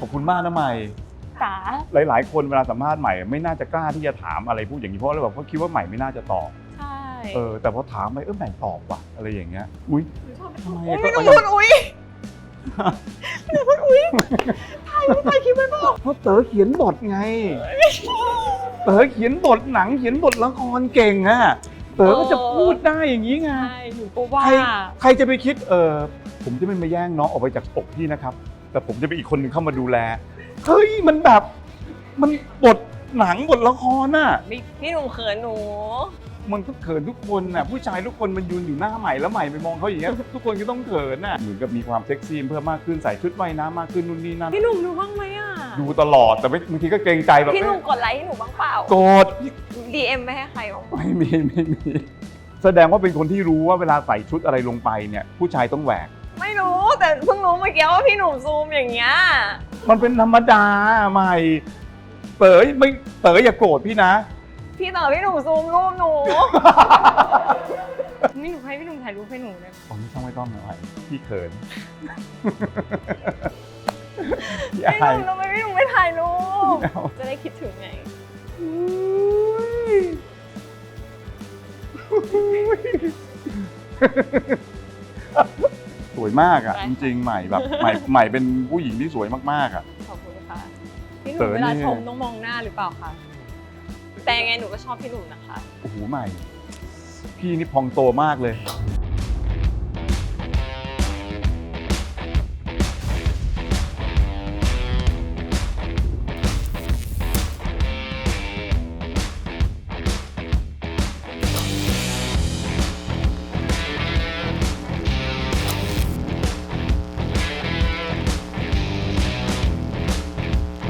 ขอบคุณมากนะใหม่ จ๋าหลายๆ คนเวลาสัมภาษณ์ใหม่ไม่น่าจะกล้าที่จะถามอะไรพูดอย่างนี้เพราะอะไรแบบเขาคิดว่าใหม่ไม่น่าจะตอบ ใช่เออแต่พอถามไปเออใหม่ตอบว่ะอะไรอย่างเงี้ย อุ้ยหนูชอบทำไมอุ๊ยก็หนูก็พูดอุ้ยหนูพูดอุ้ยถ่ายรูปไปคลิปไปบอกเพราะเต๋อเขียนบทไง เต๋อเขียนบทหนังเขียนบทละครเก่งอะเต๋อก็จะพูดได้อย่างนี้ไง ใช่หนูก็ว่า ใครใครจะไปคิดเออผมจะไม่มาแย่งน้องออกไปจากอกพี่นะครับ แต่ผมจะเป็นอีกคนหนึ่งเข้ามาดูแลเฮ้ยมันแบบมันบทหนังบทละครน่ะพี่พี่หนุ่มเขินหนู มันก็เขินทุกคนน่ะผู้ชายทุกคนมันยืนอยู่หน้าใหม่แล้วใหม่ไปมองเขาอย่างเงี้ยทุกคนก็ต้องเขินน่ะเหมือนกับมีความเซ็กซี่เพิ่มมากขึ้นใส่ชุดว่ายน้ำมากขึ้นนู่นนี่นั่นพี่หนุ่มดูบ้างไหมอะ ดูตลอดแต่ไม่บางทีก็เกรงใจแบบพี่หนุ่มกดไลค์ให้หนูบ้างเปล่า โกรธ DM ไม่ให้ใครบ้างไม่มีไม่มี แสดงว่าเป็นคนที่รู้ว่าเวลาใส่ชุดอะไรลงไปเนี่ย ผู้ชายต้องแหวกไม่รู้แต่ เพิ่งรู้เมื่อกี้ว่าพี่หนุ่มซูมอย่างเงี้ย มันเป็นธรรมดาใหม่ เต๋อไม่เต๋ออย่าโกรธพี่นะ พี่เต๋อพี่หนุ่มซูมรูปหนู นี่หนูให้พี่หนุ่มถ่ายรูปให้หนูเลยผมไม่ต้องไม่ต้องนะไอ้พี่เขินพี่พี่หอายนุ่มทำไมพี่หนุ่มไม่ถ่ายรูปไม่เอาจะได้คิดถึงไงส วยมากอะได้จค่ะริงๆใหม่แบบใหม่ใหม่เป็นผู้หญิงที่สวยมากๆอะ ขอบคุณค่ะพี่หเต๋นุ่มอเวลานี่ชมต้องมองหน้าหรือเปล่าคะแต่ยังไงหนูก็ชอบพี่หนุ่มนะคะ โอ้โหใหม่ พี่นี่พองโตมากเลย